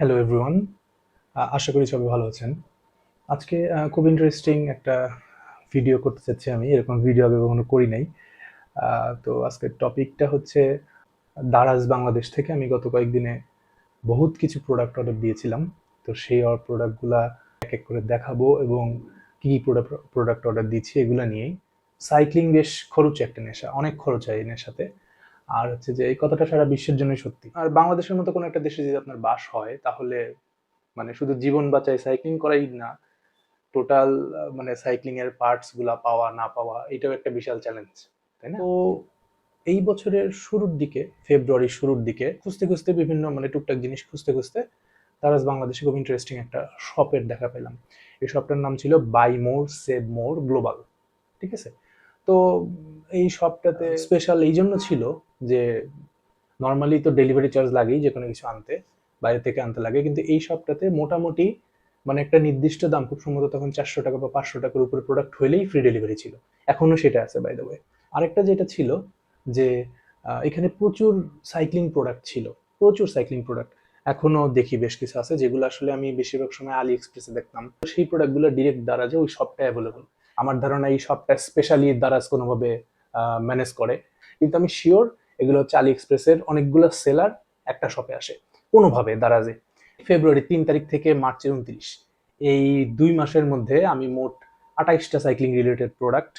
Hello everyone আশা করি সবাই ভালো আছেন। আজকে খুব ইন্টারেস্টিং একটা ভিডিও করতে চাচ্ছি আমি। এরকম ভিডিও আগে কখনো করি নাই। তো আজকের টপিকটা হচ্ছে, দারাজ বাংলাদেশ থেকে আমি গত কয়েকদিনে বহুত কিছু প্রোডাক্ট অর্ডার দিয়েছিলাম। তো সেই প্রোডাক্টগুলা এক এক করে দেখাবো এবং কী কী প্রোডাক্ট প্রোডাক্ট অর্ডার দিচ্ছি এগুলো নিয়েই। সাইক্লিং বেশ খরচ একটা নেশা, অনেক খরচ হয় এই নেশাতে। আর হচ্ছে যে এই কথাটা সারা বিশ্বের জন্যই সত্যি। আর বাংলাদেশের মতো কোনো একটা দেশে যদি আপনার বাস হয় তাহলে মানে শুধু জীবন বাঁচায় সাইক্লিং করাই না টোটাল মানে সাইক্লিং এর পার্টসগুলা পাওয়া না পাওয়া এটাও একটা বিশাল চ্যালেঞ্জ তাই না? তো এই বছরের শুরুর দিকে ফেব্রুয়ারির শুরুর দিকে খুঁজতে খুঁজতে বিভিন্ন মানে টুকটাক জিনিস খুঁজতে খুঁজতে তারাজ বাংলাদেশে খুব ইন্টারেস্টিং একটা শপের দেখা পেলাম। এই শপটার নাম ছিল buy more save more global ঠিক আছে? তো এই শপটাতে স্পেশাল এই জন্য ছিল যে নর্মালি তো ডেলিভারি চার্জ লাগেই যে কোনো কিছু আনতে, বাইরে থেকে আনতে লাগে, কিন্তু এই সবটাতে মোটামুটি মানে একটা নির্দিষ্ট দাম, খুব সম্ভবত তখন চারশো টাকা বা পাঁচশো টাকার উপরে প্রোডাক্ট হলেই ফ্রি ডেলিভারি ছিল। এখনও সেটা আছে বাই দ্য আরেকটা যেটা ছিল যে এখানে প্রচুর সাইক্লিং প্রোডাক্ট ছিল, প্রচুর সাইক্লিং প্রোডাক্ট এখনও দেখি বেশ কিছু আছে, যেগুলো আসলে আমি বেশিরভাগ সময় আলি এক্সপ্রেসে দেখতাম। সেই প্রোডাক্টগুলো ডিরেক্ট দ্বারা দারাজে ওই শপটা অ্যাভেলেবল আমার ধারণা এই শপটা স্পেশালি দারাজ কোনোভাবে ম্যানেজ করে। কিন্তু আমি শিওর এগুলো হচ্ছে আলি এক্সপ্রেসের অনেকগুলো সেলার একটা শপে আসে। কোনোভাবে, দারাজে। ফেব্রুয়ারি তিন তারিখ থেকে মার্চের উনত্রিশ। এই দুই মাসের মধ্যে আমি মোট আঠাইশটা সাইক্লিং রিলেটেড প্রোডাক্ট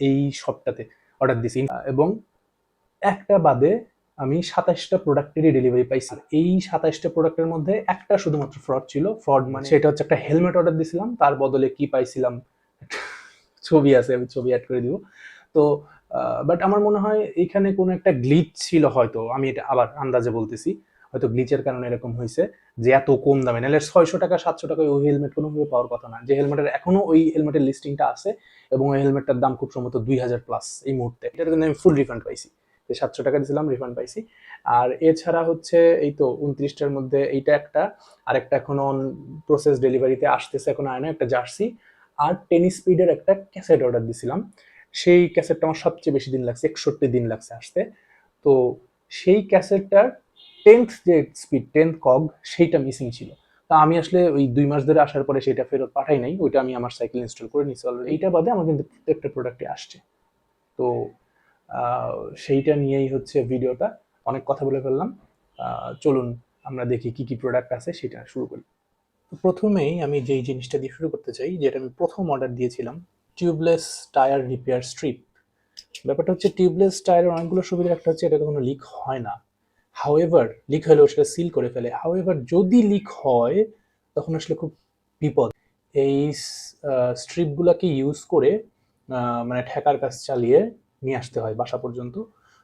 এই সপ্তাহে অর্ডার দিছি। এবং একটা বাদে আমি সাতাশটা প্রোডাক্টেরই ডেলিভারি পাইছি। এই সাতাশটা প্রোডাক্টের মধ্যে একটা শুধুমাত্র ফ্রড ছিল। ফ্রড মানে সেটা হচ্ছে একটা হেলমেট অর্ডার দিছিলাম। তার বদলে কি পাইছিলাম? ছবি আছে, আমি ছবি অ্যাড করে দিব। তো বাট আমার মনে হয় এখানে কোনো একটা গ্লিচ ছিল হয়তো, আমি এটা আবার আন্দাজে বলতেছি, হয়তো গ্লিচের কারণে এরকম হয়েছে যে এত কম দামে, নাহলে ছয়শো টাকা, সাতশো টাকা ওই হেলমেট কোনোভাবে পাওয়ার কথা না। যে হেলমেটের এখনও ওই হেলমেটের লিস্টিংটা আছে এবং ওই হেলমেটটার দাম খুব সম্ভবত দুই হাজার প্লাস এই মুহূর্তে। এটার জন্য আমি ফুল রিফান্ড পাইছি। যে সাতশো টাকা দিয়েছিলাম রিফান্ড পাইছি। আর এছাড়া হচ্ছে এই তো উনত্রিশটার মধ্যে এইটা একটা, আর আরেকটা এখনও প্রসেস ডেলিভারিতে আসতেছে, এখন আয় না একটা জার্সি আর টেনিস স্পিডের একটা ক্যাসেট অর্ডার দিছিলাম। সেই ক্যাসেটটা আমার সবচেয়ে বেশি দিন লাগছে, একষট্টি দিন লাগছে আসতে। তো সেই ক্যাসেটটার টেন্থ যে স্পিড টেন্থ কগ সেইটা মিসিং ছিল। তা আমি আসলে ওই দুই মাস ধরে আসার পরে সেটা ফেরত পাঠাই নাই, ওইটা আমি আমার সাইকেল ইনস্টল করে নিচ্ছি অলরেডি এইটা বাদে আমার কিন্তু প্রত্যেকটা প্রোডাক্টে আসছে। তো সেইটা নিয়েই হচ্ছে ভিডিওটা অনেক কথা বলে ফেললাম। চলুন আমরা দেখি কি কি প্রোডাক্ট আছে, সেটা শুরু করি। প্রথমেই আমি যেই জিনিসটা দিয়ে শুরু করতে চাই, যেটা আমি প্রথম অর্ডার দিয়েছিলাম টিউবলেস টায়ার রিপেয়ার স্ট্রিপ ব্যাপারটা হচ্ছে টিউবলেস টায়ারের অনেকগুলো সুবিধা একটা হচ্ছে এটা কখনো লিক হয় না। হাউএভার লিক হলেও সেটা সিল করে ফেলে। হাউএভার যদি লিক হয়, তখন আসলে খুব বিপদ। এই স্ট্রিপগুলোকে ইউজ করে মানে ঠেকার কাজ চালিয়ে নিয়ে আসতে হয় বাসা পর্যন্ত।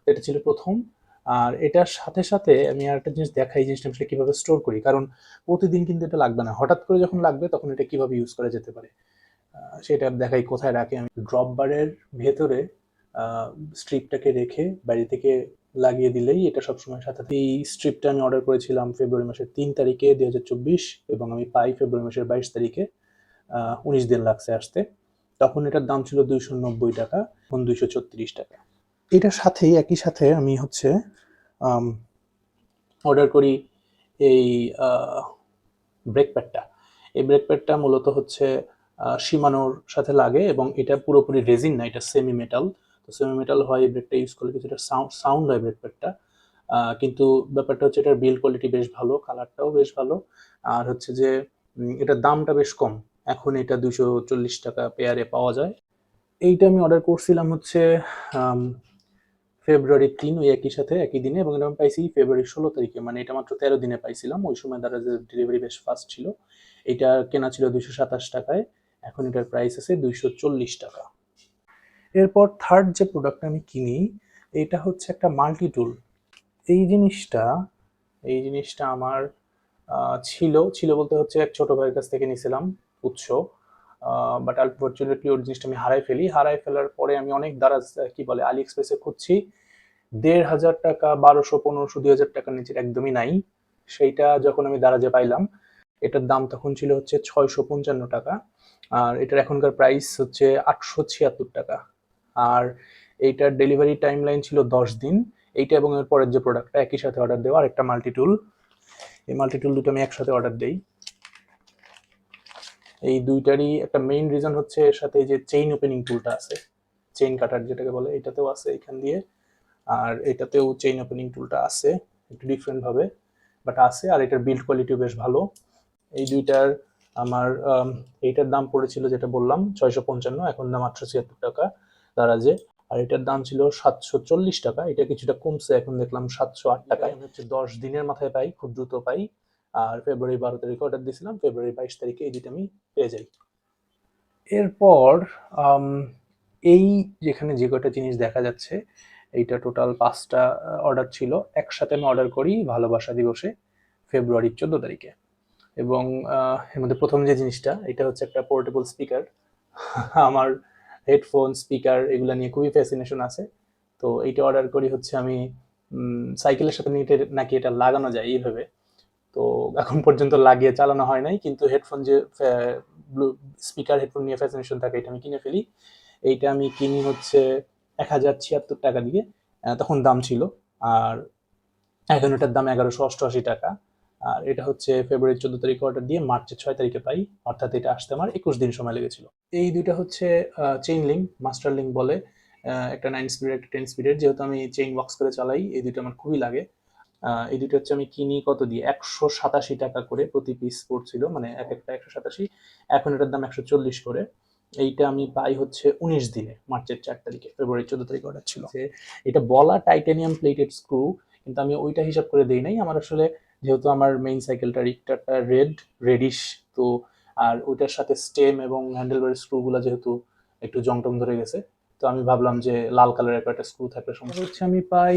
এটা ছিল প্রথম। আর এটার সাথে সাথে আমি আর একটা জিনিস দেখাই জিনিসটা আমি সেটা কীভাবে স্টোর করি। কারণ প্রতিদিন কিন্তু এটা লাগবে না। হঠাৎ করে যখন লাগবে, তখন এটা কীভাবে ইউজ করা যেতে পারে? সেটা দেখাই কোথায় রাখি। আমি ড্রপ বারের ভেতরে স্ট্রিপটাকে রেখে বাইরে থেকে লাগিয়ে দিলেই এটা সবসময় সাথে এই স্ট্রিপটা আমি অর্ডার করেছিলাম ফেব্রুয়ারি মাসের তিন তারিখে দুই হাজার চব্বিশ এবং আমি পাই ফেব্রুয়ারি মাসের বাইশ তারিখে উনিশ দিন লাগছে আসতে। তখন এটার দাম ছিল দুইশো নব্বই টাকা, এখন দুইশো ছত্রিশ টাকা। এটার সাথেই, একই সাথে আমি হচ্ছে অর্ডার করি এই ব্রেক প্যাডটা এই ব্রেক প্যাডটা মূলত হচ্ছে সীমানোর সাথে লাগে এবং এটা পুরোপুরি রেজিন না, এটা সেমি মেটাল তো সেমি মেটাল হয় এই ইউজ করলে কিছুটা সাউন্ড সাউন্ড হয় ব্রেক প্যাডটা। কিন্তু ব্যাপারটা হচ্ছে এটার বিল কোয়ালিটি বেশ ভালো কালারটাও বেশ ভালো। আর হচ্ছে যে এটার দামটা বেশ কম। এখন এটা দুশো চল্লিশ টাকা পেয়ারে পাওয়া যায়। এইটা আমি অর্ডার করছিলাম হচ্ছে ফেব্রুয়ারি তিন, ওই একই সাথে, একই দিনে এবং এটা আমি পাইছি ফেব্রুয়ারি ষোলো তারিখে। মানে এটা মাত্র তেরো দিনে পাইছিলাম। ওই সময় দ্বারা ডেলিভারি বেশ ফাস্ট ছিল। এটা কেনা ছিল দুশো সাতাশ টাকায়। এখন এটার প্রাইস আছে দুইশো চল্লিশ টাকা। এরপর থার্ড যে প্রোডাক্টটা আমি কিনি, এটা হচ্ছে একটা মাল্টি টুল এই জিনিসটা এই জিনিসটা আমার ছিল ছিল বলতে হচ্ছে এক ছোট ভাইয়ের কাছ থেকে নিয়েছিলাম উৎস। বাট আনফর্চুনেটলি ওর জিনিসটা আমি হারাই ফেলি। হারাই ফেলার পরে আমি অনেক দ্বারা কি বলে আলি এক্সপ্রেসে খুঁজছি। দেড় হাজার টাকা, বারোশো, পনেরোশো, দুই হাজার টাকার নিচে একদমই নাই। সেইটা যখন আমি দারাজে পাইলাম এটার দাম তখন ছিল হচ্ছে ছয়শো পঞ্চান্ন টাকা। আর এটার এখনকার প্রাইস হচ্ছে আটশো ছিয়াত্তর টাকা। আর এইটার ডেলিভারি টাইম লাইন ছিল দশ দিন। এইটা এবং এর পরের যে প্রোডাক্টটা একই সাথে অর্ডার দেওয়া আর একটা মাল্টিটুল এই মাল্টিটুল দুটো আমি একসাথে অর্ডার দেই। এই দুইটারই একটা মেইন রিজন হচ্ছে এর সাথে যে চেইন ওপেনিং টুলটা আছে। চেইন কাটার যেটাকে বলে এটাতেও আছে এখান দিয়ে। আর এটাতেও চেইন ওপেনিং টুলটা আছে, একটু ডিফারেন্ট ভাবে। বাট আছে, আর এটার বিল্ড কোয়ালিটিও বেশ ভালো। এই দুইটার আমার এইটার দাম পড়েছিল যেটা বললাম ছয়শো পঞ্চান্ন এখন দাম আটশো ছিয়াত্তর টাকা দারাজে। আর এটার দাম ছিল সাতশো চল্লিশ টাকা এটা কিছুটা কমছে এখন দেখলাম সাতশো আট টাকা আমি হচ্ছে দশ দিনের মাথায় পাই খুব দ্রুত পাই। আর ফেব্রুয়ারি বারো তারিখে অর্ডার দিয়েছিলাম ফেব্রুয়ারি বাইশ তারিখে এই দুটো আমি পেয়ে যাই। এরপর এই যেখানে যে কয়টা জিনিস দেখা যাচ্ছে এইটা টোটাল পাঁচটা অর্ডার ছিল। একসাথে আমি অর্ডার করি ভালোবাসা দিবসে ফেব্রুয়ারির চোদ্দ তারিখে। এবং এর মধ্যে প্রথম যে জিনিসটা, এটা হচ্ছে একটা পোর্টেবল স্পিকার আমার হেডফোন স্পিকার এগুলো নিয়ে খুবই ফ্যাসিনেশন আছে। তো এইটা অর্ডার করি হচ্ছে আমি সাইকেলের সাথে নিয়ে নাকি এটা লাগানো যায় এইভাবে। তো এখন পর্যন্ত লাগিয়ে চালানো হয় নাই, কিন্তু হেডফোন যে ব্লু স্পিকার হেডফোন নিয়ে ফ্যাসিনেশন থাকে, এটা আমি কিনে ফেলি। এইটা আমি কিনি হচ্ছে এক হাজার ছিয়াত্তর টাকা দিয়ে তখন দাম ছিল। আর এখন এটার দাম এগারোশো অষ্টআশি টাকা। আর এটা হচ্ছে ফেব্রুয়ারি চোদ্দ তারিখ অর্ডার দিয়ে মার্চের ছয় তারিখে পাই অর্থাৎ এটা আসতে আমার একুশ দিন সময় লেগেছিল। এই দুইটা হচ্ছে চেইন লিঙ্ক মাস্টার লিঙ্ক বলে একটা নাইন স্পিডের একটা টেন স্পিডের যেহেতু আমি চেইন বক্স করে চালাই এই দুটো আমার খুবই লাগে। এই দুটো হচ্ছে আমি কিনি কত দিয়ে? একশো সাতাশি টাকা করে প্রতি পিস পড়ছিল মানে এক একটা একশো সাতাশি। এখন এটার দাম একশো চল্লিশ করে। এইটা আমি পাই হচ্ছে উনিশ দিনে মার্চের চার তারিখে ফেব্রুয়ারি চোদ্দ তারিখ অর্ডার ছিল। যে এটা বলা টাইটানিয়াম প্লেটেড স্ক্রু কিন্তু আমি ওইটা হিসাব করে দিই নাই। আমার আসলে যেহেতু আমার মেইন সাইকেলটা রিক্টারটা রেড রেডিশ তো আর ওইটার সাথে স্টেম এবং হ্যান্ডেলবার স্ক্রুগুলো যেহেতু একটু জং টং ধরে গেছে তো আমি ভাবলাম যে লাল কালারের একটা স্ক্রু থাকলে সমস্যা হচ্ছে আমি পাই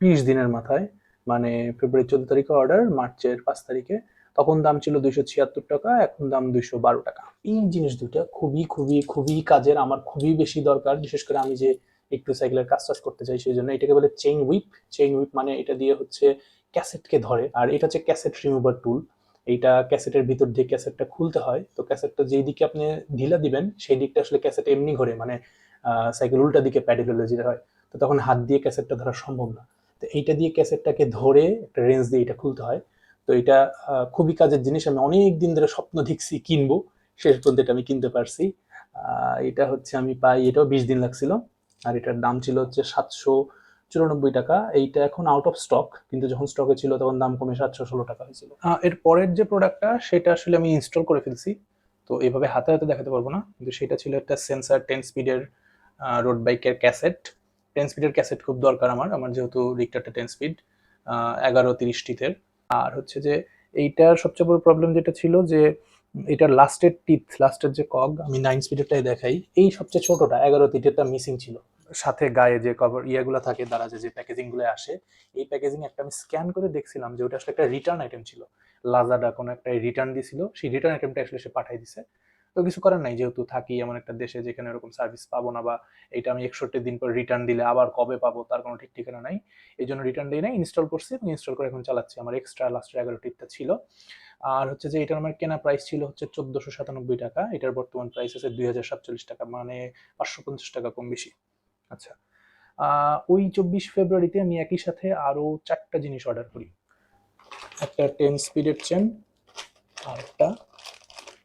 বিশ দিনের মাথায় মানে ফেব্রুয়ারি চোদ্দ তারিখে অর্ডার মার্চের পাঁচ তারিখে। তখন দাম ছিল দুইশো ছিয়াত্তর টাকা এখন দাম দুইশো বারো টাকা। এই জিনিস দুইটা খুবই খুবই খুবই কাজের আমার খুবই বেশি দরকার বিশেষ করে আমি যে একটু সাইকেলের কাজ টাজ করতে চাই সেই জন্য এটাকে বলে চেইন হুইপ চেইন হুইপ মানে এটা দিয়ে হচ্ছে ক্যাসেটকে ধরে। আর এটা হচ্ছে ক্যাসেট রিমুভার টুল। এইটা ক্যাসেটের ভিতর দিয়ে ক্যাসেটটা খুলতে হয়। তো ক্যাসেটটা যেই দিকে আপনি ঢিলা দিবেন, সেই দিকটা আসলে ক্যাসেট এমনি ঘোরে। মানে সাইকেল উল্টা দিকে প্যাডেল যেটা হয়, তো তখন হাত দিয়ে ক্যাসেটটা ধরা সম্ভব না। তো এইটা দিয়ে ক্যাসেটটাকে ধরে একটা রেঞ্জ দিয়ে এটা খুলতে হয়। তো এটা খুবই কাজের জিনিস। আমি অনেক দিন ধরে স্বপ্ন দেখছি কিনবো। শেষ পর্যন্ত এটা আমি কিনতে পারছি। এটা হচ্ছে আমি পাই, এটাও বিশ দিন লাগছিল। আর এটার দাম ছিল হচ্ছে সাতশো চুরানব্বই টাকা। এইটা এখন আউট অফ স্টক কিন্তু যখন স্টকে ছিল তখন দাম কমে সাতশো ষোলো টাকা হয়েছিল। এর পরের যে প্রোডাক্টটা সেটা আসলে আমি ইনস্টল করে ফেলছি। তো এইভাবে হাতে হাতে দেখাতে পারব না, কিন্তু সেটা ছিল একটা সেন্সার টেন স্পিডের রোড বাইকের ক্যাসেট টেন স্পিডের ক্যাসেট খুব দরকার আমার আমার যেহেতু রিক্টারটা টেন স্পিড এগারো তিরিশ টিথের আর হচ্ছে যে, এইটার সবচেয়ে বড় প্রবলেম যেটা ছিল যে, এটার লাস্টের টিথ লাস্টের যে কগ আমি নাইন স্পিডেরটাই দেখাই। এই সবচেয়ে ছোটটা, এগারো টিথেরটা মিসিং ছিল। সাথে গায়ে যে কভার ইয়েগুলো থাকে, দ্বারা যে যে প্যাকেজিংগুলো আসে, এই প্যাকেজিং একটা আমি স্ক্যান করে দেখছিলাম যে ওটা আসলে একটা রিটার্ন আইটেম ছিল। লাজাডা কোনো একটা রিটার্ন দিছিল, সেই রিটার্ন আইটেমটা আসলে সে পাঠাই দিছে। তো কিছু করার নাই, যেহেতু থাকি এমন একটা দেশে যেখানে এরকম সার্ভিস পাবো না বা এটা আমি একষট্টি দিন পর রিটার্ন দিলে আবার কবে পাবো, তার কোনো ঠিক ঠিকানা নাই। এই জন্য রিটার্ন দিই নাই ইনস্টল করছি এবং ইনস্টল করে এখন চালাচ্ছি। আমার এক্সট্রা লাস্টের এগারো টিপটা ছিল। আর হচ্ছে যে, এটার আমার কেনা প্রাইস ছিল হচ্ছে চোদ্দোশো সাতানব্বই টাকা। এটার বর্তমান প্রাইস আছে দুই হাজার সাতচল্লিশ টাকা মানে পাঁচশো পঞ্চাশ টাকা কম বেশি। আচ্ছা। ওই চব্বিশ ফেব্রুয়ারিতে আমি একই সাথে আরও চারটা জিনিস অর্ডার করি। একটা টেন স্পিডের চেন আর একটা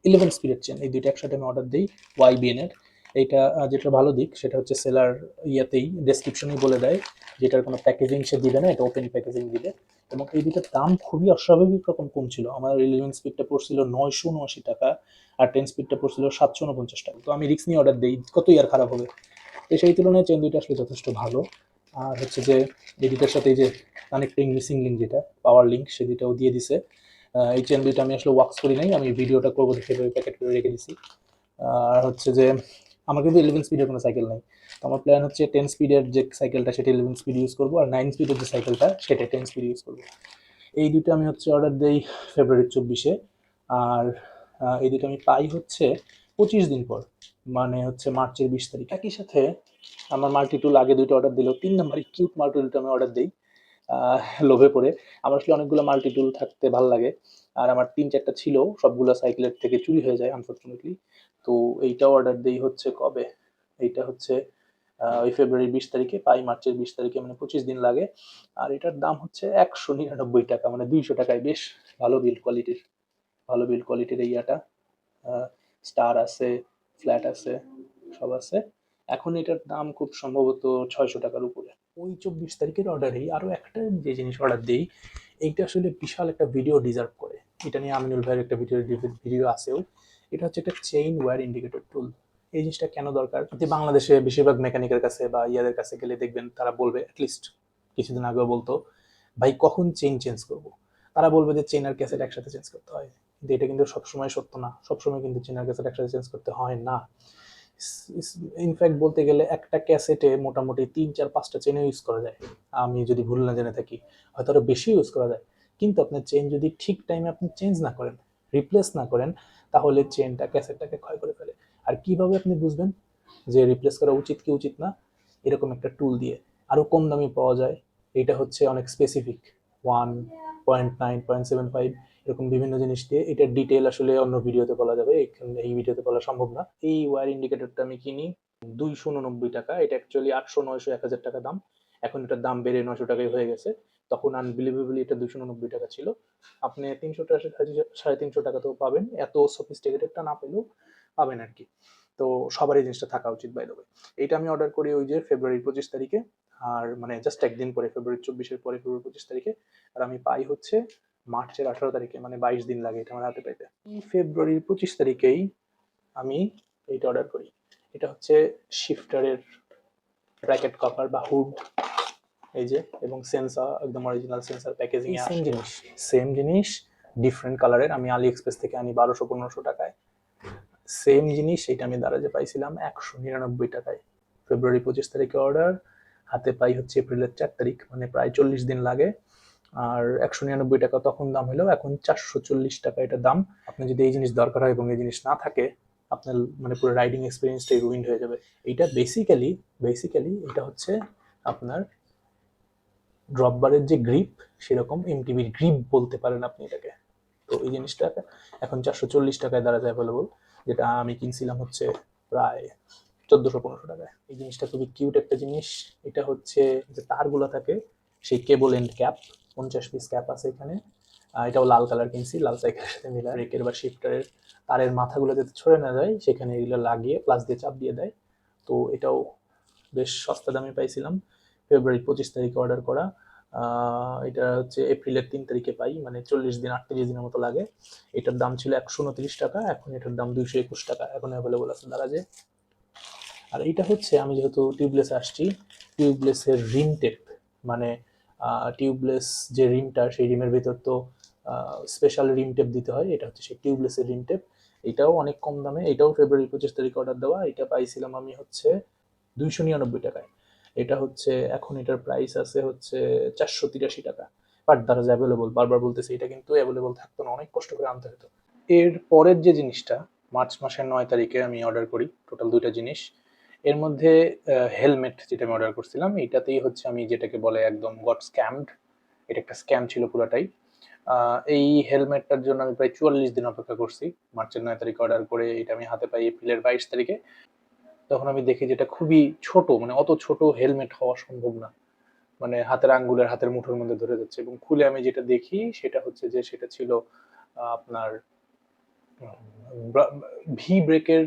ইলেভেন স্পিডের চেন এই দুইটা একসাথে আমি অর্ডার দিই ওয়াইবিএন এর। এইটা যেটা ভালো দিক, সেটা হচ্ছে সেলার ইয়াতেই ডেসক্রিপশনেই বলে দেয়, যেটার কোনো প্যাকেজিং সে দিবে না, এটা ওপেন প্যাকেজিং দিবে। এবং এই দুটার দাম খুবই অস্বাভাবিক রকম কম ছিল আমার ইলেভেন স্পিডটা পড়ছিল নয়শো উনআশি টাকা, আর টেন স্পিডটা পড়ছিল সাতশো উনপঞ্চাশ টাকা। তো আমি রিক্স নিয়ে অর্ডার দিই, কতই আর খারাপ হবে? তো সেই তুলনায় চেন দুইটা আসলে যথেষ্ট ভালো। আর হচ্ছে যে এই দুইটার সাথে যে কানেক্টিং মিসিং লিঙ্ক যেটা পাওয়ার লিঙ্ক সে দুইটাও দিয়ে দিছে। এই চেন দুইটা আমি আসলে ওয়াক্স করি নাই, আমি ভিডিওটা করব দেখে প্যাকেট করে রেখে দিছি। আর হচ্ছে যে আমার কিন্তু ইলেভেন স্পিডের কোনো সাইকেল নেই। তো আমার প্ল্যান হচ্ছে টেন স্পিডের যে সাইকেলটা সেটা ইলেভেন স্পিড ইউজ করব, আর নাইন স্পিডের যে সাইকেলটা সেটা টেন স্পিড ইউজ করব। এই দুটো আমি হচ্ছে অর্ডার দেই ফেব্রুয়ারির চব্বিশে। আর এই দুটো আমি পাই হচ্ছে পঁচিশ দিন পর। মানে হচ্ছে মার্চের বিশ তারিখ। একই সাথে আমার মাল্টি টুল আগে দুটো অর্ডার দিল। তিন নাম্বার কিউট মাল্টি টুলটা আমি অর্ডার দিই লোভে পড়ে। আমার আসলে অনেকগুলো মাল্টি টুল থাকতে ভালো লাগে। আর আমার তিন চারটা ছিল, সবগুলো সাইকেলের থেকে চুরি হয়ে যায় আনফর্চুনেটলি তো এইটাও অর্ডার দেই হচ্ছে কবে? এইটা হচ্ছে ওই ফেব্রুয়ারির বিশ তারিখে, পাই মার্চের বিশ তারিখে মানে পঁচিশ দিন লাগে। আর এটার দাম হচ্ছে একশো নিরানব্বই টাকা মানে দুইশো টাকায় বেশ ভালো বিল্ড কোয়ালিটির ভালো বিল্ড কোয়ালিটির এই ইয়াটা। স্টার আছে ফ্ল্যাট আছে, সব আছে। এখন এটার দাম খুব সম্ভবত ছয়শো টাকার উপরে। ওই চব্বিশ তারিখের অর্ডারেই আরও একটা যে জিনিস অর্ডার দিই, এইটা আসলে বিশাল একটা ভিডিও ডিজার্ভ করে। এটা নিয়ে আমিনুল ভাইয়ের একটা ভিডিও ভিডিও আছেও। এটা হচ্ছে একটা চেইন ওয়্যার ইন্ডিকেটর টুল এই জিনিসটা কেন দরকার? বাংলাদেশে বেশিরভাগ মেকানিকের কাছে বা ইয়াদের কাছে গেলে দেখবেন তারা বলবে অ্যাটলিস্ট কিছুদিন আগেও বলতো, ভাই, কখন চেইন চেঞ্জ করব? তারা বলবে যে চেইন আর ক্যাসেট একসাথে চেঞ্জ করতে হয়। কিন্তু এটা কিন্তু সবসময় সত্য না। সবসময় কিন্তু চেইন আর ক্যাসেট একসাথে চেঞ্জ করতে হয় না। ইনফ্যাক্ট বলতে গেলে একটা ক্যাসেটে মোটামুটি তিন, চার, পাঁচটা চেনও ইউজ করা যায়। আমি যদি ভুল না জেনে থাকি, হয়তো আরও বেশি ইউজ করা যায়। কিন্তু আপনার চেন যদি ঠিক টাইমে আপনি চেঞ্জ না করেন রিপ্লেস না করেন, তাহলে চেনটা ক্যাসেটটাকে ক্ষয় করে ফেলে। আর কীভাবে আপনি বুঝবেন যে রিপ্লেস করা উচিত কি উচিত না? এরকম একটা টুল দিয়ে। আরও কম দামে পাওয়া যায়। এটা হচ্ছে অনেক specific one point nine point seven five এরকম বিভিন্ন জিনিস দিয়ে। এটার ডিটেল আসলে অন্য ভিডিওতে বলা যাবে। এই ভিডিওতে বলা সম্ভব না। এই ওয়ার ইন্ডিকেটরটা আমি কিনি দুইশো উননব্বই টাকা। এটা অ্যাকচুয়ালি আটশো নয়শো এক হাজার টাকা দাম। এখন এটার দাম বেড়ে নয়শো টাকায় হয়ে গেছে। তখন আনবিলিভেবলি এটা দুশো উননব্বই টাকা ছিল। আপনি তিনশো টাকা সাড়ে তিনশো টাকাতেও পাবেন। এত সফিস্টিকেটেডটা না পেলেও পাবেন আর কি। তো সবারই জিনিসটা থাকা উচিত বাই দেবে এটা আমি অর্ডার করি ওই যে ফেব্রুয়ারির পঁচিশ তারিখে। আর মানে জাস্ট একদিন পরে ফেব্রুয়ারি চব্বিশের পরে ফেব্রুয়ারি পঁচিশ তারিখে। আর আমি পাই হচ্ছে মার্চের আঠারো তারিখে মানে বাইশ দিন লাগে এটা আমার হাতে পাইতে ফেব্রুয়ারির পঁচিশ তারিখেই আমি এইটা অর্ডার করি। এটা হচ্ছে শিফটারের ব্র্যাকেট কভার বা হুড এই যে এবং সেন্সর একদম অরিজিনাল সেন্সর প্যাকেজিং সেম জিনিস। সেম জিনিস ডিফারেন্ট কালারের আমি আলি এক্সপ্রেস থেকে আনি বারোশো পনেরোশো টাকায়। সেম জিনিস সেটা আমি দারাজে পাইছিলাম একশো নিরানব্বই টাকায়। ফেব্রুয়ারি পঁচিশ তারিখে অর্ডার হাতে পাই হচ্ছে এপ্রিলের চার তারিখ মানে প্রায় চল্লিশ দিন লাগে। আর একশো নিরানব্বই টাকা তখন দাম হলো এখন চারশো চল্লিশ টাকা এটা দাম। আপনি যদি এই জিনিস দরকার হয় এবং এই জিনিস না থাকে, আপনার মানে পুরো রাইডিং এক্সপিরিয়েন্সটাই রুইন্ড হয়ে যাবে। এইটা বেসিক্যালি বেসিক্যালি এটা হচ্ছে আপনার ড্রপ বারের যে গ্রিপ সেরকম এমটিভির গ্রিপ বলতে পারেন আপনি এটাকে। তো এই জিনিসটা এখন চারশো চল্লিশ টাকায় দ্বারা অ্যাভেলেবল যেটা আমি কিনছিলাম হচ্ছে প্রায় চোদ্দোশো পনেরোশো টাকায়। এই জিনিসটা খুবই কিউট একটা জিনিস। এটা হচ্ছে যে তারগুলো থাকে, সেই কেবল এন্ড ক্যাপ পঞ্চাশ পিস ক্যাপ আছে এখানে। এটাও লাল কালার কিনছি লাল সাইকেলের সাথে মিলা ব্রেকের বা শিফটারের তারের মাথাগুলো যাতে ছড়ে না যায় সেখানে এগুলো লাগিয়ে প্লাস দিয়ে চাপ দিয়ে দেয়। তো এটাও বেশ সস্তা দামে পাইছিলাম। ফেব্রুয়ারি পঁচিশ তারিখে অর্ডার করা। এটা হচ্ছে এপ্রিলের তিন তারিখে পাই মানে চল্লিশ দিন আটত্রিশ দিনের মতো লাগে। এটার দাম ছিল একশো উনত্রিশ টাকা এখন এটার দাম দুইশো একুশ টাকা এখন অ্যাভেলেবল আছে দারাজে। আর এইটা হচ্ছে আমি যেহেতু টিউবলেস আসছি টিউবলেসের রিম টেপ মানে টিউবলেস যে রিমটা, সেই রিমের ভিতর তো স্পেশাল রিম টেপ দিতে হয়, এটা হচ্ছে সেই টিউবলেসের রিম টেপ এটাও অনেক কম দামে, এটাও ফেব্রুয়ারি পঁচিশ তারিখে অর্ডার দেওয়া, এটা পাইছিলাম আমি হচ্ছে দুইশো নিরানব্বই টাকায়। এটা হচ্ছে, এখন এটার প্রাইস আছে হচ্ছে চারশো তিরাশি টাকা। বাট দ্যাট ইজ অ্যাভেলেবল বারবার বলতেছি, এটা কিন্তু অ্যাভেলেবল থাকতো না, অনেক কষ্ট করে আনতে হতো। এর পরের যে জিনিসটা, মার্চ মাসের নয় তারিখে আমি অর্ডার করি টোটাল দুইটা জিনিস। এর মধ্যে হেলমেট যেটা আমি অর্ডার করছিলাম, এটাতেই হচ্ছে আমি যেটাকে বলে একদম গট স্ক্যামড এটা একটা স্ক্যাম ছিল পুরোটাই। এই হেলমেটটার জন্য আমি প্রায় চুয়াল্লিশ দিন অপেক্ষা করছি। মার্চের নয় তারিখে অর্ডার করে এটা আমি হাতে পাই এপ্রিলের বাইশ তারিখে। তখন আমি দেখি যেটা খুবই ছোট মানে অত ছোট হেলমেট হওয়া সম্ভব না। মানে হাতের আঙ্গুলের হাতের মুঠোর মধ্যে ধরে যাচ্ছে এবং খুলে আমি যেটা দেখি সেটা হচ্ছে যে সেটা ছিল আপনার ভি ব্রেকের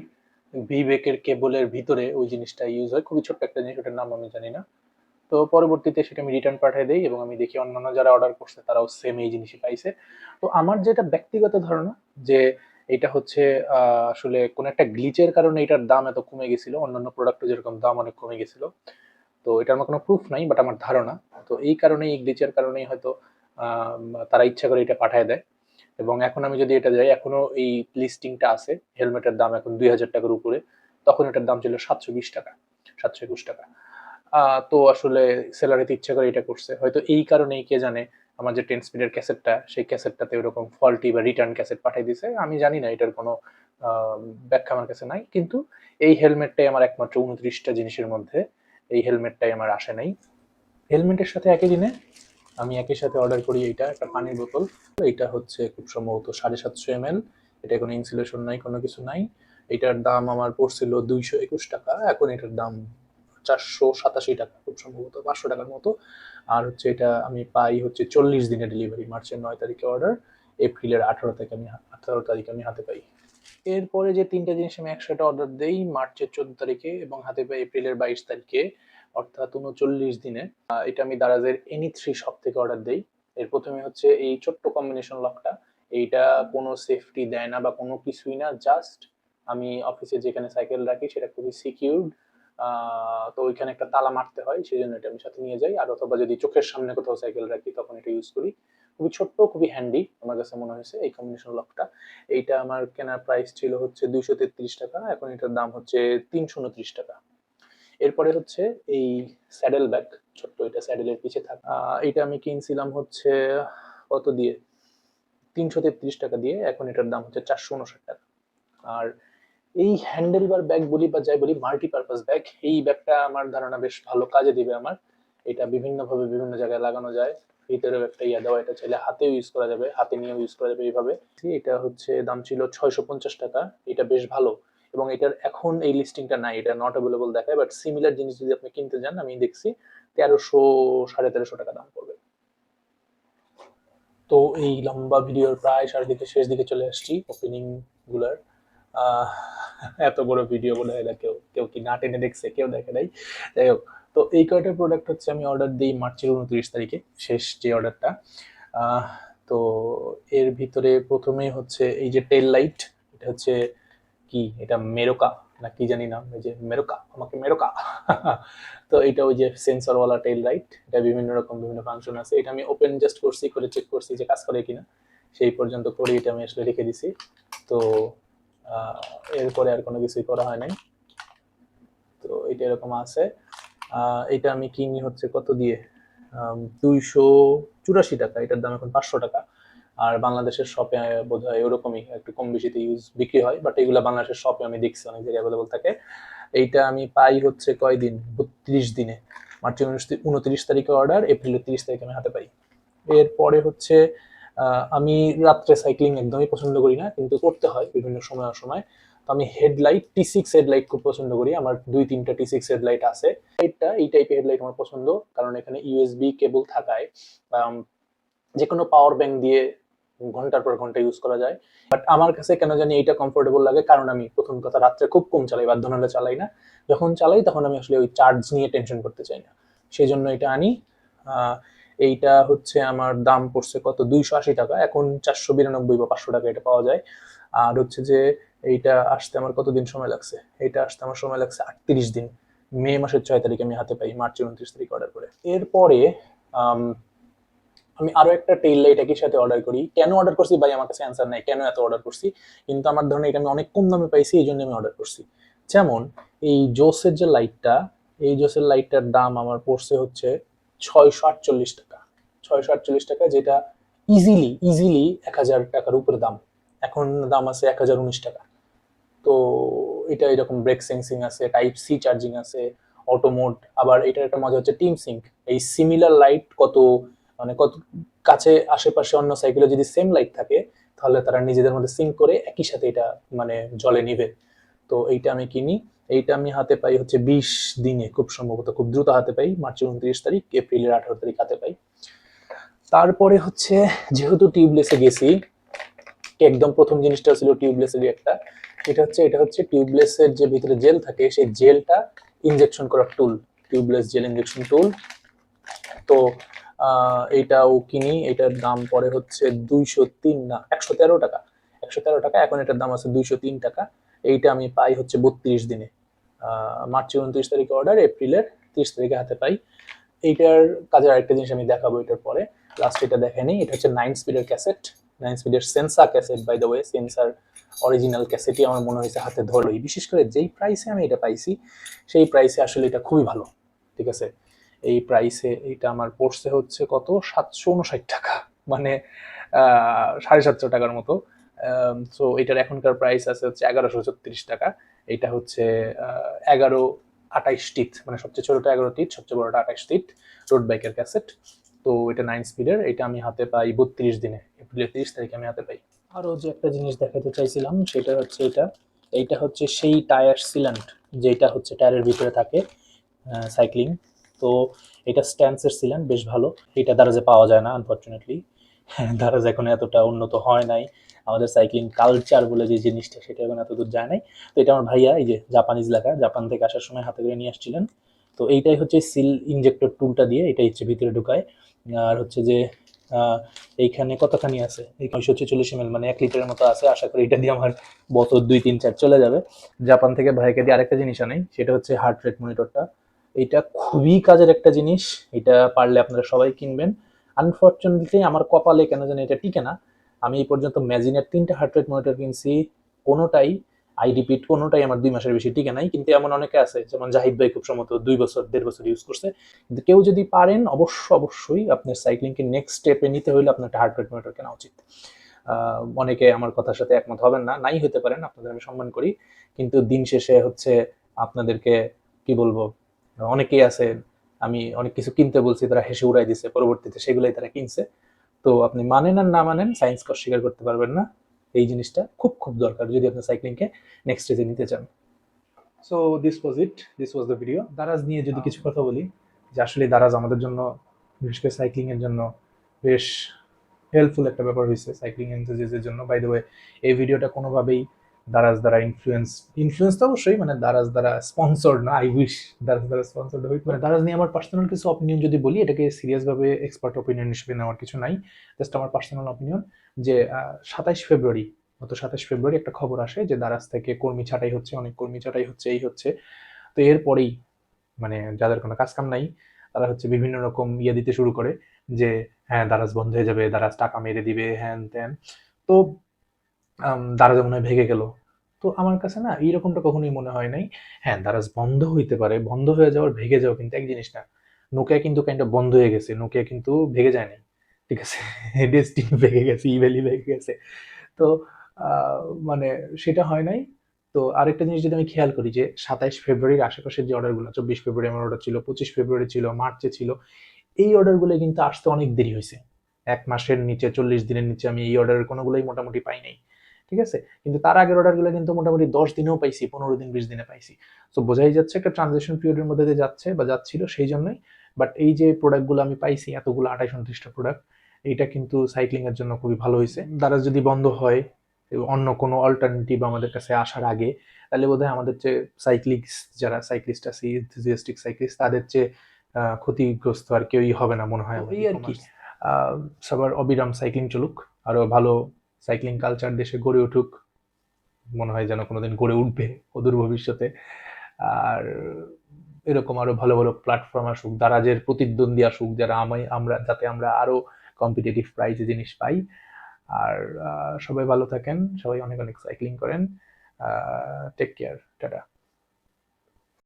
ভি ব্রেকের কেবলের ভিতরে ওই জিনিসটা ইউজ হয়। খুবই ছোট্ট একটা জিনিস, ওটার নাম আমি জানি না। তো পরবর্তীতে সেটা আমি রিটার্ন পাঠিয়ে দেই এবং আমি দেখি অন্যান্য যারা অর্ডার করছে, তারাও সেম এই জিনিসই পাইছে। তো আমার যেটা ব্যক্তিগত ধারণা যে এটা হচ্ছে আসলে কোন একটা গ্লিচের কারণে এটার দাম এত কমে গেছিল, অন্যান্য প্রোডাক্টও যেরকম দাম অনেক কমে গেছিল। তো এটার আমার কোনো প্রুফ নাই বাট আমার ধারণা। তো এই কারণেই, এই গ্লিচের কারণেই হয়তো তারা ইচ্ছা করে এটা পাঠায় দেয়। এবং এখন আমি যদি এটা যাই, এখনও এই লিস্টিংটা আছে, হেলমেটের দাম এখন দুই হাজার টাকার উপরে, তখন এটার দাম ছিল সাতশো বিশ টাকা, সাতশো একুশ টাকা। তো আসলে সেলারিতে ইচ্ছা করে এটা করছে। হয়তো এই কারণেই কে জানে আমার যে টেন স্পিডের ক্যাসেটটা সেই ক্যাসেটটাতে ওরকম ফল্টি বা রিটার্ন ক্যাসেট পাঠিয়ে দিছে। আমি জানি না এটার কোনো ব্যাখ্যা আমার কাছে নাই। কিন্তু এই হেলমেটটাই আমার একমাত্র উনত্রিশটা জিনিসের মধ্যে, এই হেলমেটটাই আমার আসে নাই। হেলমেটের সাথে একই দিনে আমি একই সাথে অর্ডার করি এইটা, একটা পানির বোতল। এটা হচ্ছে খুব সম্ভবত সাড়ে সাতশো এম এটা কোনো ইনসুলেশন নাই, কোনো কিছু নাই। এটার দাম আমার পড়ছিল দুইশো একুশ টাকা। এখন এটার দাম চারশো সাতাশি টাকা, খুব সম্ভবত পাঁচশো টাকার মতো। আর হচ্ছে এটা আমি পাই হচ্ছে চল্লিশ দিনের ডেলিভারি মার্চের নয় তারিখে অর্ডার এপ্রিলের আঠারো থেকে আমি, আঠারো তারিখে আমি হাতে পাই। এরপরে যে তিনটা জিনিস আমি একসাথে অর্ডার দেই, মার্চের চোদ্দ তারিখে এবং হাতে পাই এপ্রিলের বাইশ তারিখে। অর্থাৎ উনচল্লিশ দিনে। এটা আমি দারাজের এনি থ্রি শপ থেকে অর্ডার দেই। এর প্রথমে হচ্ছে এই ছোট্ট কম্বিনেশন লকটা এইটা কোনো সেফটি দেয় না বা কোনো কিছুই না জাস্ট আমি অফিসে যেখানে সাইকেল রাখি সেটা খুবই সিকিউরড তো ওইখানে একটা তালা মারতে হয় সেই জন্য এটা আমি সাথে নিয়ে যাই। আর অথবা যদি চোখের সামনে কোথাও সাইকেল রাখি, তখন এটা ইউজ করি। খুবই ছোট্ট, খুবই হ্যান্ডি আমার কাছে মনে হয়েছে এই কম্বিনেশন লকটা এইটা আমার কেনার প্রাইস ছিল হচ্ছে দুইশো তেত্রিশ টাকা। এখন এটার দাম হচ্ছে তিনশো উনত্রিশ টাকা। এরপরে হচ্ছে এই স্যাডেল ব্যাগ ছোট্ট এটা স্যাডেলের পিছে থাকা। এটা আমি কিনছিলাম হচ্ছে কত দিয়ে? তিনশো তেত্রিশ টাকা দিয়ে, এখন এটার দাম হচ্ছে চারশো উনষাট টাকা। আর এই হ্যান্ডেল বার ব্যাগ বলি বা যাই বলি মাল্টিপারপাস ব্যাগ এই ব্যাগটা আমার ধারণা বেশ ভালো কাজে দিবে আমার। এটা বিভিন্নভাবে বিভিন্ন জায়গায় লাগানো যায়। ভিতরেও একটা ইয়া দেওয়া, এটা চাইলে হাতেও ইউজ করা যাবে, হাতে নিয়েও ইউজ করা যাবে এইভাবে। এটা হচ্ছে দাম ছিল ছয়শো পঞ্চাশ টাকা, এটা বেশ ভালো। এবং এটার এখন এই লিস্টিংটা নাই, এটা নট অ্যাভেলেবল দেখায় বাট সিমিলার জিনিস যদি আপনি কিনতে যান, আমি দেখছি তেরোশো, সাড়ে তেরোশো টাকা দাম পড়বে। তো এই লম্বা ভিডিওর প্রায় সাড়ে দিকে শেষ দিকে চলে আসছি ওপেনিংগুলার। এত বড় ভিডিও বলে হয় কেউ কেউ কি না টেনে দেখছে, কেউ দেখে নাই। যাই হোক, তো এই কয়টা প্রোডাক্ট হচ্ছে আমি অর্ডার দিই মার্চের উনত্রিশ তারিখে, শেষ যে অর্ডারটা তো এর ভিতরে প্রথমেই হচ্ছে এই যে টেল লাইট এটা হচ্ছে কি? এটা মেরোকা? না কি জানি নাম এই যে মেরোকা, আমাকে মেরোকা। তো এটা ওই যে সেন্সরওয়ালা টেল লাইট এটা বিভিন্ন রকম, বিভিন্ন ফাংশন আছে। এটা আমি ওপেন জাস্ট করছি, করে চেক করছি যে কাজ করে কিনা। সেই পর্যন্ত করে এটা আমি আসলে রেখে দিছি। তো এরপরে আর কোনো কিছুই করা হয় নাই। তো এটা এরকম আছে। এটা আমি কিনি হচ্ছে কত দিয়ে? দুইশো চুরাশি টাকা। এটার দাম এখন পাঁচশো টাকা। আর বাংলাদেশের শপে বোধ হয় ওরকমই একটু কম বেশিতে ইউজ বিক্রি হয় বাট এগুলো বাংলাদেশের শপে আমি দেখছি অনেক জায়গায় অ্যাভেলেবল থাকে। এইটা আমি পাই হচ্ছে কয়দিন? বত্রিশ দিনে। মার্চের উনত্রিশ তারিখে অর্ডার এপ্রিলের তিরিশ তারিখে আমি হাতে পাই। এরপরে হচ্ছে আমি রাত্রে সাইক্লিং একদমই পছন্দ করি না, কিন্তু করতে হয় বিভিন্ন সময় অসময়। তো আমি হেডলাইট টি সিক্স হেডলাইট খুব পছন্দ করি। আমার দুই তিনটা টি সিক্স হেডলাইট আছে। এটা এই টাইপের হেডলাইট আমার পছন্দ, কারণ এখানে ইউএসবি কেবল থাকায় যে কোনো পাওয়ার ব্যাংক দিয়ে ঘণ্টার পর ঘণ্টা ইউজ করা যায়। বাট আমার কাছে কেন জানি এটা কমফোর্টেবল লাগে, কারণ আমি প্রথম কথা রাত্রে খুব কম চালাই, বাধ্য নাহলে চালাই না। যখন চালাই তখন আমি আসলে ওই চার্জ নিয়ে টেনশন করতে চাই না। সেই জন্য এটা আনি। এইটা হচ্ছে আমার দাম পড়ছে কত? দুইশো আশি টাকা। এখন চারশো বিরানব্বই বা পাঁচশো টাকা এটা পাওয়া যায়। আর হচ্ছে যে এইটা আসতে আমার কতদিন সময় লাগছে? এইটা আসতে আমার সময় লাগছে আটত্রিশ দিন। মে মাসের ছয় তারিখে আমি হাতে পাই, মার্চের উনত্রিশ তারিখ অর্ডার করে। এরপরে আম, আরও একটা টেইল লাইট একই সাথে অর্ডার করি। কেন অর্ডার করছি? ভাই আমার কাছে অ্যান্সার নাই। কেন এত অর্ডার করছি? কিন্তু আমার ধরনের এটা আমি অনেক কম দামে পাইছি এই জন্য আমি অর্ডার করছি। যেমন এই জোসের যে লাইটটা এই জোসের লাইটটার দাম আমার পড়ছে হচ্ছে ছয়শো আটচল্লিশ টাকা। ছয়শো আটচল্লিশ টাকা যেটা ইজিলি ইজিলি এক হাজার টাকার উপরে দাম। এখন দাম আছে এক হাজার উনিশ টাকা। তো এটা এরকম ব্রেক সেন্সিং আছে টাইপ সি চার্জিং আছে অটো মোড আবার এটার একটা মজা হচ্ছে টিম সিঙ্ক এই সিমিলার লাইট কত মানে কত কাছে আশেপাশে অন্য সাইকেলে যদি সেম লাইট থাকে, তাহলে তারা নিজেদের মধ্যে সিঙ্ক করে একই সাথে এটা মানে জলে নিবে। তো এইটা আমি কিনি। এইটা আমি হাতে পাই হচ্ছে বিশ দিনে খুব সম্ভবত, খুব দ্রুত হাতে পাই। মার্চের উনত্রিশ তারিখ, এপ্রিলের আঠারো তারিখ হাতে পাই। তারপরে হচ্ছে যেহেতু টিউবলেসে গেছি, একদম প্রথম জিনিসটা ছিল টিউবলেসেরই একটা। এটা হচ্ছে এটা হচ্ছে টিউবলেসের যে ভিতরে জেল থাকে, সেই জেলটা ইনজেকশন করার tool tubeless gel injection tool তো আহ, এইটাও কিনি এটার দাম পরে হচ্ছে দুইশো তিন না একশো তেরো টাকা। একশো তেরো টাকা এখন এটার দাম আছে দুইশো তিন টাকা। এইটা আমি পাই হচ্ছে বত্রিশ দিনে। আহ, মার্চের উনত্রিশ তারিখে অর্ডার এপ্রিলের তিরিশ তারিখে হাতে পাই। এইটার কাজের আরেকটা জিনিস আমি দেখাবো এটার পরে। লাস্ট এটা দেখেনি এটা হচ্ছে নাইন স্পিডের ক্যাসেট নাইন স্পিডের sensor cassette by the way sensor original ক্যাসেটই আমার মনে হয়েছে হাতে ধরলোই। বিশেষ করে যেই প্রাইসে আমি এটা পাইছি সেই প্রাইসে আসলে এটা খুবই ভালো ঠিক আছে? এই প্রাইসে এটা আমার পড়ছে হচ্ছে কত? সাতশো উনষাট টাকা। মানে সাড়ে সাতশো টাকার মতো। সো এটার এখনকার প্রাইস আছে হচ্ছে এগারোশো ছত্রিশ টাকা। এটা হচ্ছে এগারো আঠাইশ টিথ। মানে সবচেয়ে ছোটটা এগারো টিথ, সবচেয়ে বড়টা আঠাইশ টিথ। রোড বাইকের ক্যাসেট তো এটা নাইন স্পিডের এটা আমি হাতে পাই বত্রিশ দিনে। এপ্রিলের তিরিশ তারিখে আমি হাতে পাই। আরও যে একটা জিনিস দেখাতে চাইছিলাম, সেটা হচ্ছে এটা। এইটা হচ্ছে সেই টায়ার সিলেন্ট যেটা হচ্ছে টায়ারের ভিতরে থাকে সাইক্লিং তো এটা স্ট্যান্সের ছিলেন, বেশ ভালো। এটা দারাজে পাওয়া যায় না আনফর্চুনেটলি দারাজ এখন এতটা উন্নত হয় নাই। আমাদের সাইক্লিং কালচার বলে যে জিনিসটা, সেটা এখন এত দূর যায় নাই। তো এটা আমার ভাইয়া, এই যে জাপানিজ লেখা জাপান থেকে আসার সময় হাতে করে নিয়ে আসছিলেন। তো এইটাই হচ্ছে সিল ইনজেক্টর টুলটা দিয়ে এটাই হচ্ছে ভিতরে ঢুকায়। আর হচ্ছে যে এইখানে কতখানি আছে? এই নয়শো ছেচল্লিশ এম মানে এক লিটারের মতো আছে। আশা করি এটা দিয়ে আমার বছর দুই, তিন, চার চলে যাবে। জাপান থেকে ভাইকে দিয়ে আরেকটা জিনিস আনাই, সেটা হচ্ছে হার্ট রেট মনিটরটা এটা খুবই কাজের একটা জিনিস, এটা পারলে আপনারা সবাই কিনবেন। আনফর্চুনেটলি আমার কপালে কেন জানি এটা টিকে না। আমি এই পর্যন্ত ম্যাজিনের তিনটা হার্ট রেট মনিটর কিনছি, কোনোটাই আই রিপিট কোনোটাই আমার দুই মাসের বেশি টিকে নাই। কিন্তু এমন অনেকে আছে, যেমন জাহিদ ভাই খুব সম্ভবত দুই বছর, দেড় বছর ইউজ করছে। কিন্তু কেউ যদি পারেন, অবশ্য অবশ্যই আপনার সাইক্লিংকে নেক্সট স্টেপে নিতে হলে আপনার একটা হার্ট রেট মনিটর কেনা উচিত। অনেকে আমার কথার সাথে একমত হবেন না, নাই হতে পারেন, আপনাদের আমি সম্মান করি। কিন্তু দিন শেষে হচ্ছে আপনাদেরকে, কি বলব অনেকেই আছে আমি অনেক কিছু কিনতে বলছি তারা হেসে উড়াই দিছে পরবর্তীতে সেগুলোই তারা কিনছে। তো আপনি মানেন আর না মানেন সায়েন্স কর অস্বীকার করতে পারবেন না। এই জিনিসটা খুব খুব দরকার যদি আপনি সাইক্লিংকে নেক্সট স্টেজে নিতে চান। So this was it this was the video Daraz নিয়ে যদি কিছু কথা বলি যে আসলে দারাজ আমাদের জন্য বিশেষ করে সাইক্লিং এর জন্য বেশ হেল্পফুল একটা ব্যাপার হয়েছে সাইক্লিং এনথুজিয়াসের জন্য। বাই দ্য ওয়ে এই ভিডিওটা কোনোভাবেই দারাজ দ্বারা ইনফ্লুয়েন্স ইনফ্লুয়েন্স তো অবশ্যই মানে দারাজ দ্বারা স্পন্সর্ড না আই উইশ দারাজ দ্বারা স্পন্সর্ড হই। মানে দারাজ নিয়ে আমার পার্সোনাল কিছু অপিনিয়ন যদি বলি, এটাকে সিরিয়াসভাবে এক্সপার্ট অপিনিয়ন হিসেবে নেওয়ার কিছু নাই। জাস্ট আমার পার্সোনাল অপিনিয়ন যে সাতাইশ ফেব্রুয়ারি, গত সাতাশ ফেব্রুয়ারি একটা খবর আসে যে দারাজ থেকে কর্মী ছাঁটাই হচ্ছে, অনেক কর্মী ছাঁটাই হচ্ছে, এই হচ্ছে। তো এরপরেই মানে যাদের কোনো কাজ কাম নাই, তারা হচ্ছে বিভিন্ন রকম ইয়ে দিতে শুরু করে যে হ্যাঁ দারাজ বন্ধ হয়ে যাবে দারাজ টাকা মেরে দিবে, হ্যান ত্যান। তো দারাজ মনে হয় ভেঙে গেল। তো আমার কাছে না এইরকমটা কখনোই মনে হয় নাই। হ্যাঁ দারাজ বন্ধ হইতে পারে, বন্ধ হয়ে যাওয়ার ভেঙে যাওয়া কিন্তু এক জিনিস না। নোকিয়া কিন্তু কাইন্ডটা বন্ধ হয়ে গেছে, নোকিয়া কিন্তু ভেঙে যায়নি ঠিক আছে? ডেস্টিনি ভেঙে গেছে ইভেলি ভেঙে গেছে। তো মানে সেটা হয় নাই। তো আরেকটা জিনিস যদি আমি খেয়াল করি যে সাতাইশ ফেব্রুয়ারির আশেপাশের যে অর্ডারগুলো চব্বিশ ফেব্রুয়ারি আমার অর্ডার ছিল, পঁচিশ ফেব্রুয়ারি ছিল, মার্চে ছিল, এই অর্ডারগুলো কিন্তু আসতে অনেক দেরি হয়েছে এক মাসের নিচে, চল্লিশ দিনের নিচে আমি এই অর্ডারের কোনোগুলোই মোটামুটি পাই নাই। ঠিক আছে? কিন্তু তার আগের অর্ডারগুলো কিন্তু মোটামুটি দশ দিনেও পাইছি পনেরো দিন বিশ দিনে পাইছি। তো বোঝাই যাচ্ছে একটা ট্রানজেকশন পিরিয়ডের মধ্যে দিয়ে যাচ্ছে বা যাচ্ছিল সেই জন্যই। বাট এই যে প্রোডাক্টগুলো আমি পাইছি এতগুলো আঠাইশ উনত্রিশটা প্রোডাক্ট এইটা কিন্তু সাইক্লিং এর জন্য খুবই ভালো হয়েছে দ্বারা যদি বন্ধ হয় অন্য কোনো অল্টারনেটিভ আমাদের কাছে আসার আগে তাহলে বোধহয় আমাদের যে সাইক্লিস্ট যারা সাইক্লিস্ট আছে ইনথুজিয়াস্টিক সাইক্লিস্ট তাদের চেয়ে আহ, ক্ষতিগ্রস্ত আর কেউই হবে না মনে হয়। এই আর কি। সবার অবিরাম সাইক্লিং চলুক আরও ভালো সাইক্লিং কালচার দেশে গড়ে উঠুক, মনে হয় যেন কোনোদিন গড়ে উঠবে অদূর ভবিষ্যতে। আর এরকম আরও ভালো ভালো প্ল্যাটফর্ম আসুক, দারাজের প্রতিদ্বন্দ্বী আসুক, যারা আমায় আমরা যাতে আমরা আরও কম্পিটিটিভ প্রাইজে জিনিস পাই। আর সবাই ভালো থাকেন, সবাই অনেক অনেক সাইক্লিং করেন। Take care tata.